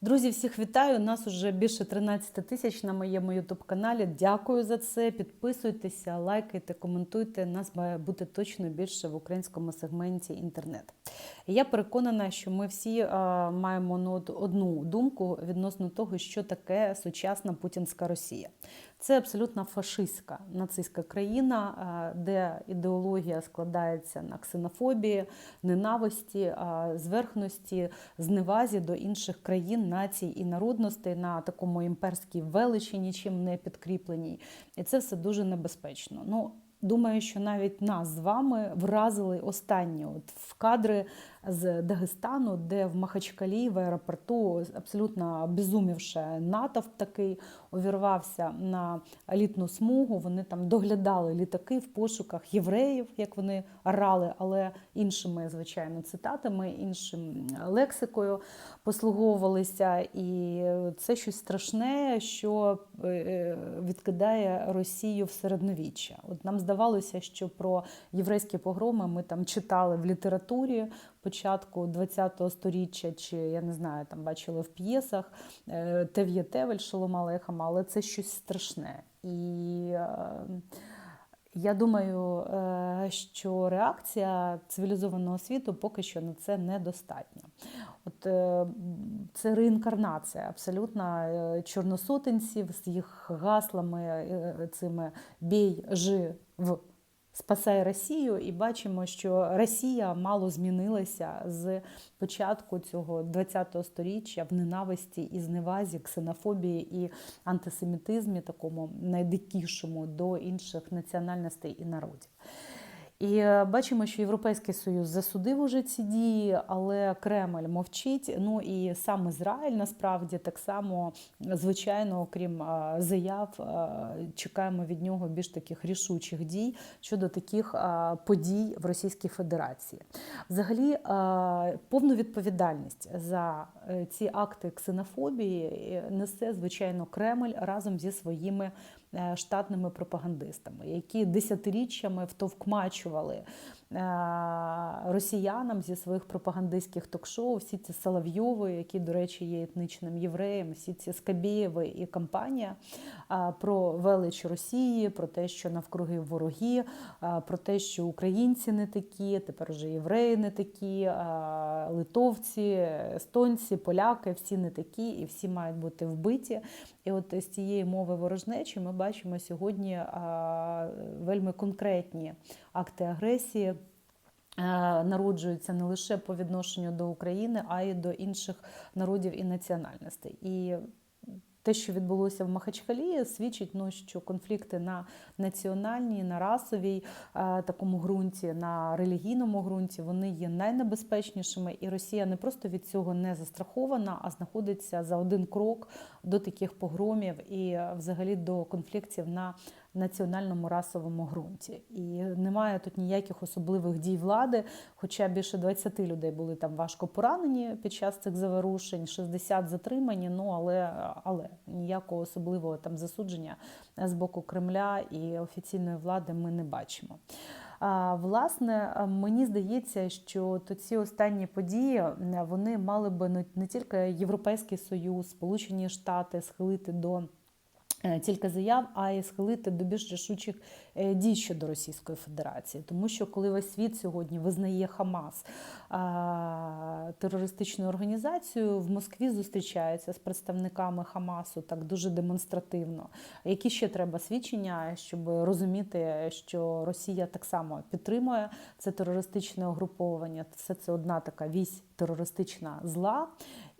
Друзі, всіх вітаю! Нас уже більше 13 тисяч на моєму ютуб-каналі. Дякую за це. Підписуйтеся, лайкайте, коментуйте. Нас має бути точно більше в українському сегменті інтернет. Я переконана, що ми всі а, маємо ну, одну думку відносно того, що таке сучасна путінська Росія. Це абсолютно фашистська нацистська країна, а, де ідеологія складається на ксенофобії, ненависті, а, зверхності, зневазі до інших країн, націй і народностей на такому імперській величі, нічим не підкріпленій. І це все дуже небезпечно. Ну, Думаю, що навіть нас з вами вразили останні от в кадри з Дагестану, де в Махачкалі в аеропорту абсолютно обезумівши натовп такий увірвався на літну смугу. Вони там доглядали літаки в пошуках євреїв, як вони орали, але іншими, звичайно, цитатами, іншим лексикою послуговувалися. І це щось страшне, що е, відкидає Росію в середньовіччя. От нам здавалося, що про єврейські погроми ми там читали в літературі початку ХХ століття, чи я не знаю, там бачили в п'єсах е, Тев'є Шолома але це щось страшне. І е, я думаю, е, що реакція цивілізованого світу поки що на це недостатня. От це реінкарнація абсолютно чорносотенців з їх гаслами цими бій жи в. Спасай Росію, і бачимо, що Росія мало змінилася з початку цього ХХ століття в ненависті і зневазі, ксенофобії і антисемітизмі, такому найдикішому до інших національностей і народів. І бачимо, що Європейський Союз засудив уже ці дії, але Кремль мовчить. Ну і сам Ізраїль насправді так само, звичайно, окрім заяв, чекаємо від нього більш таких рішучих дій щодо таких подій в Російській Федерації. Взагалі, повну відповідальність за е, ці акти ксенофобії несе звичайно Кремль разом зі своїми. Е, штатними пропагандистами, які десятиріччями втовкмачували Е, росіянам зі своїх пропагандистських ток-шоу, всі ці Соловйови, які, до речі, є етничним євреєм, всі ці Скабєєви і компанія е, про велич Росії, про те, що навкруги вороги, про те, що українці не такі, тепер вже євреї не такі, литовці, естонці, поляки, всі не такі, і всі мають бути вбиті. І от з цієї мови ворожнечі ми бачимо сьогодні вельми конкретні акти агресії. Е, народжуються не лише по відношенню до України, а й до інших народів і національностей. І те, що відбулося в Махачкалі, свідчить, ну, що конфлікти на національній, на расовій е, такому ґрунті, на релігійному ґрунті, вони є найнебезпечнішими, і Росія не просто від цього не застрахована, а знаходиться за один крок до таких погромів і, е, взагалі, до конфліктів на національному расовому ґрунті. І немає тут ніяких особливих дій влади, хоча більше 20 людей були там важко поранені під час цих заворушень, 60 затримані. Ну але але ніякого особливого там засудження з боку Кремля і офіційної влади ми не бачимо. А, Власне, мені здається, що то ці останні події вони мали би не тільки Європейський Союз, Сполучені Штати схилити до. Е, тільки заяв, а й схилити до більш рішучих е, дій щодо Російської Федерації, тому що коли весь світ сьогодні визнає Хамас терористичною організацією, в Москві зустрічаються з представниками Хамасу так дуже демонстративно. Які ще треба свідчення, щоб розуміти, що Росія так само підтримує це терористичне угруповання? Все це одна така вісь терористична зла.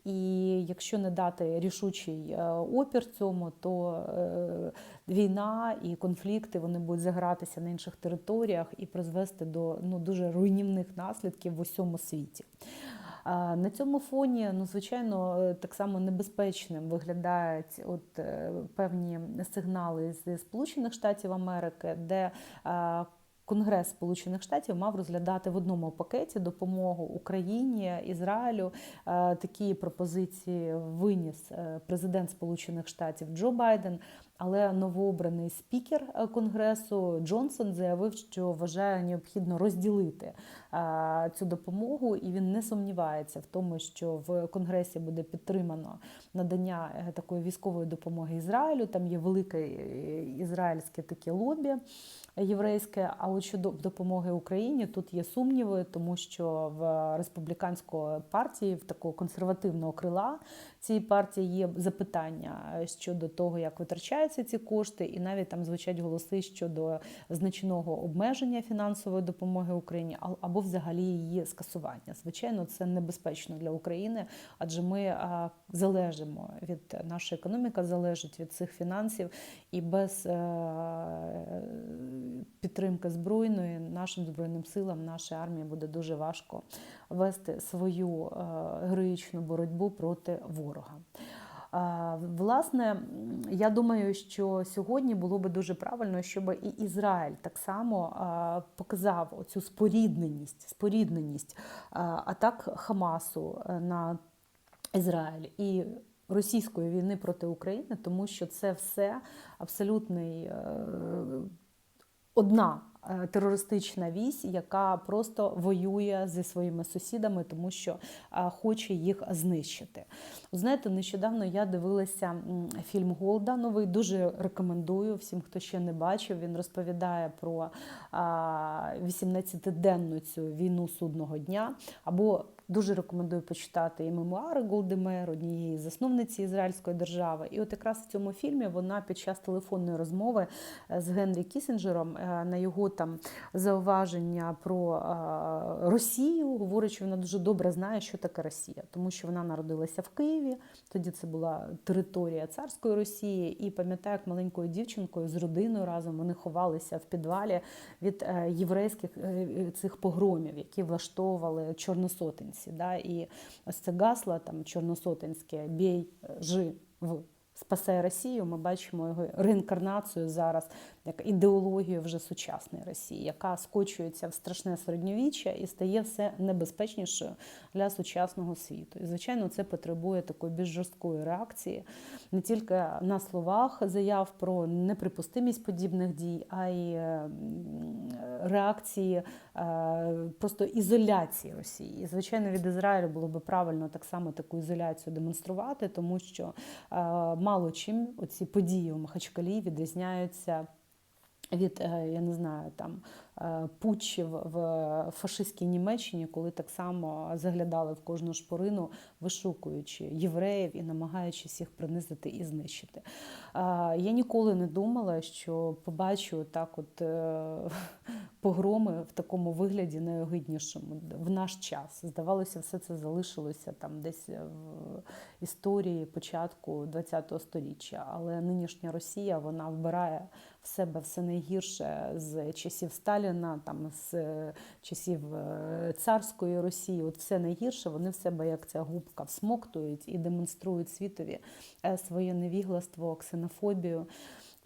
І якщо не дати рішучий е, опір цьому, то е, війна і конфлікти вони будуть загратися на інших територіях і призвести до ну дуже руйнівних наслідків в усьому світі. На цьому фоні, ну звичайно, е, так само небезпечним виглядають от певні сигнали з Сполучених Штатів Америки, де Конгрес Сполучених Штатів мав розглядати в одному пакеті допомогу Україні Ізраїлю. Е, такі пропозиції виніс е, президент Сполучених Штатів Джо Байден. Але новообраний спікер е, конгресу Джонсон заявив, що вважає необхідно розділити е, цю допомогу, і він не сумнівається в тому, що в конгресі буде підтримано надання е, такої військової допомоги Ізраїлю. Там є велике ізраїльське таке лобі єврейське. А от щодо допомоги Україні тут є сумніви, тому що в республіканської партії, в такого консервативного крила цієї партії є запитання щодо того, як витрачаються ці кошти, і навіть там звучать голоси щодо значного обмеження фінансової допомоги Україні або взагалі її скасування. Звичайно, це небезпечно для України, адже ми залежимо від наша економіка залежить від цих фінансів, і без е, підтримки збройної нашим збройним силам, нашій армії буде дуже важко вести свою е, героїчну боротьбу проти ворога. Власне, я думаю, що сьогодні було би дуже правильно, щоб і Ізраїль так само показав оцю спорідненість, спорідненість атак Хамасу е, на Ізраїль і російської війни проти України, тому що це все абсолютний е, одна терористична вісь, яка просто воює зі своїми сусідами, тому що е, хоче їх знищити. Знаєте, нещодавно я дивилася фільм Голда новий. Дуже рекомендую всім, хто ще не бачив. Він розповідає про а, 18-денну цю війну судного дня. Або дуже рекомендую почитати і мемуари Голди Меїр, однієї засновниці Ізраїльської держави. І от якраз в цьому фільмі вона під час телефонної розмови е, з Генрі Кісінджером е, на його там зауваження про е, Росію говорить, що вона дуже добре знає, що таке Росія, тому що вона народилася в Києві. Тоді це була територія царської Росії. І пам'ятаю, як маленькою дівчинкою з родиною разом вони ховалися в підвалі від єврейських цих погромів, які влаштовували чорносотенці. Да? І ось це гасло там чорносотенське бій жи в спасе Росію. Ми бачимо його реінкарнацію зараз як ідеологію вже сучасної Росії, яка скочується в страшне середньовіччя і стає все небезпечнішою для сучасного світу. І звичайно, це потребує такої більш жорсткої реакції не тільки на словах заяв про неприпустимість подібних дій, а й е, реакції е, просто ізоляції Росії. І, звичайно, від Ізраїлю було би правильно так само таку ізоляцію демонструвати, тому що е, мало чим оці події у Махачкалі відрізняються від, е, я не знаю, там путчів в фашистській Німеччині, коли так само заглядали в кожну шпорину, вишукуючи євреїв і намагаючись їх принизити і знищити. Е, Я ніколи не думала, що побачу так, от е, погроми в такому вигляді найогиднішому в наш час. Здавалося, все це залишилося там десь в історії початку ХХ століття. Але нинішня Росія вона вбирає в себе все найгірше з часів Сталіна, там з часів е, царської Росії. От все найгірше вони в себе як ця губка всмоктують і демонструють світові е, своє невігластво, ксенофобію.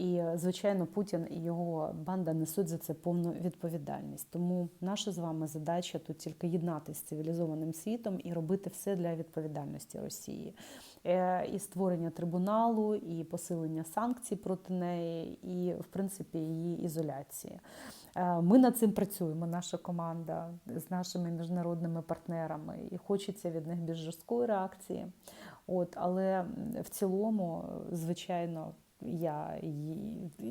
І, звичайно, Путін і його банда несуть за це повну відповідальність. Тому наша з вами задача тут тільки єднатися з цивілізованим світом і робити все для відповідальності Росії. Е, І створення трибуналу, і посилення санкцій проти неї, і, в принципі, її ізоляції. Е, Ми над цим працюємо, наша команда з нашими міжнародними партнерами, і хочеться від них більш жорсткої реакції. От, але в цілому, звичайно, я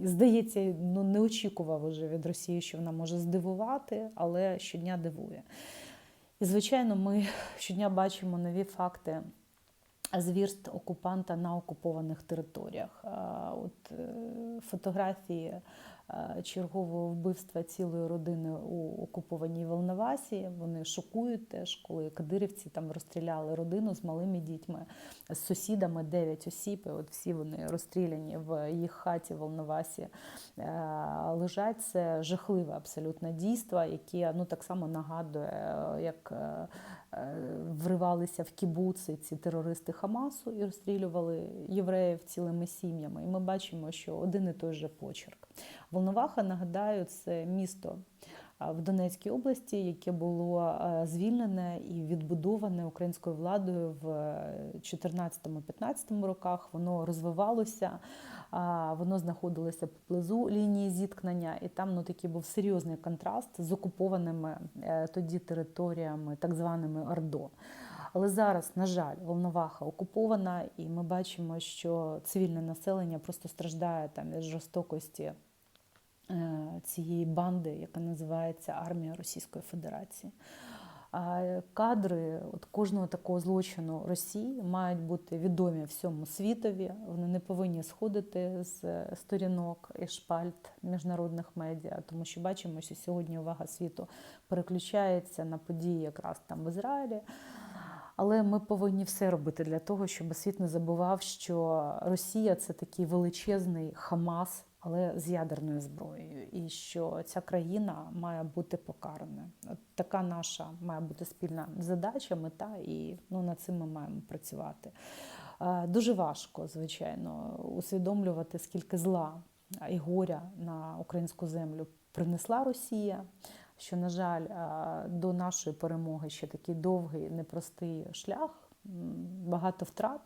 здається, ну не очікував уже від Росії, що вона може здивувати, але щодня дивує. І, звичайно, ми щодня бачимо нові факти звірств окупанта на окупованих територіях. От е, фотографії е, чергового вбивства цілої родини у окупованій Волновасі. Вони шокують теж, коли кадирівці там розстріляли родину з малими дітьми, з сусідами 9 осіб. І от всі вони розстріляні в їх хаті в Волновасі е, лежать. Це жахливе абсолютно дійство, яке ну так само нагадує, е, як. Е, Вривалися в кібуци ці терористи Хамасу і розстрілювали євреїв цілими сім'ями. І ми бачимо, що один і той же почерк. Волноваха, нагадаю, це місто в Донецькій області, яке було е, звільнене і відбудоване українською владою в 2014-2015 роках. Воно розвивалося, воно знаходилося поблизу лінії зіткнення, і там ну, такий був серйозний контраст з окупованими е, тоді територіями, так званими Ордо. Але зараз, на жаль, Волноваха окупована, і ми бачимо, що цивільне населення просто страждає там від жорстокості е, цієї банди, яка називається Армія Російської Федерації. Кадри от кожного такого злочину Росії мають бути відомі всьому світові. Вони не повинні сходити з сторінок і шпальт міжнародних медіа, тому що бачимо, що сьогодні увага світу переключається на події якраз там в Ізраїлі. Але ми повинні все робити для того, щоб світ не забував, що Росія це такий величезний Хамас, але з ядерною зброєю, і що ця країна має бути покарана. От така наша має бути спільна задача, мета, і ну, над цим ми маємо працювати. Дуже важко, звичайно, усвідомлювати, скільки зла і горя на українську землю принесла Росія що, на жаль, до нашої перемоги ще такий довгий, непростий шлях, багато втрат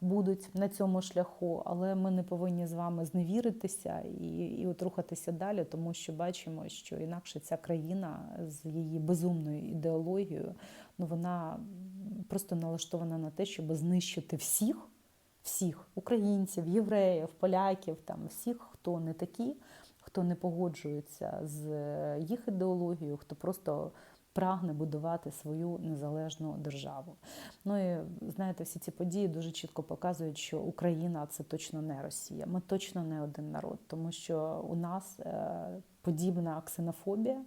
будуть на цьому шляху, але ми не повинні з вами зневіритися і, і от рухатися далі, тому що бачимо, що інакше ця країна з її безумною ідеологією, ну вона просто налаштована на те, щоб знищити всіх, всіх українців, євреїв, поляків, там всіх, хто не такі хто не погоджується з їх ідеологією, хто просто прагне будувати свою незалежну державу. Ну і знаєте, всі ці події дуже чітко показують, що Україна це точно не Росія. Ми точно не один народ, тому що у нас подібна ксенофобія,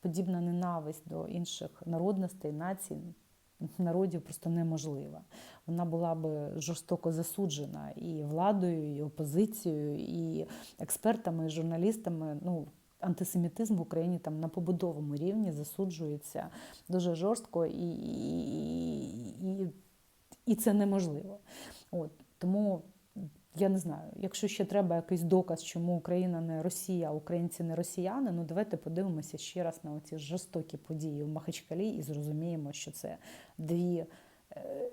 подібна ненависть до інших народностей, націй народів просто неможлива. Вона була би жорстоко засуджена і владою, і опозицією, і експертами, і журналістами. Ну, Антисемітизм в Україні там на побудовому рівні засуджується дуже жорстко, і і, і, і це неможливо. От Тому я не знаю, якщо ще треба якийсь доказ, чому Україна не Росія, а українці не росіяни, ну давайте подивимося ще раз на ці жорстокі події в Махачкалі і зрозуміємо, що це дві,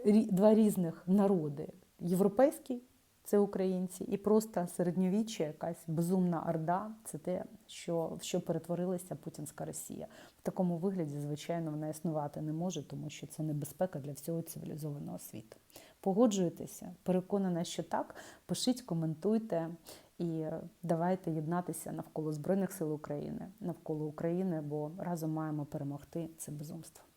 е, два різних народи. Європейський це українці, і просто середньовіччя, якась безумна орда це те, що, в що перетворилася Путінська Росія. В такому вигляді, звичайно, вона існувати не може, тому що це небезпека для всього цивілізованого світу. Погоджуєтеся, переконана, що так. Пишіть, коментуйте і давайте єднатися навколо Збройних сил України, навколо України, бо разом маємо перемогти це безумство.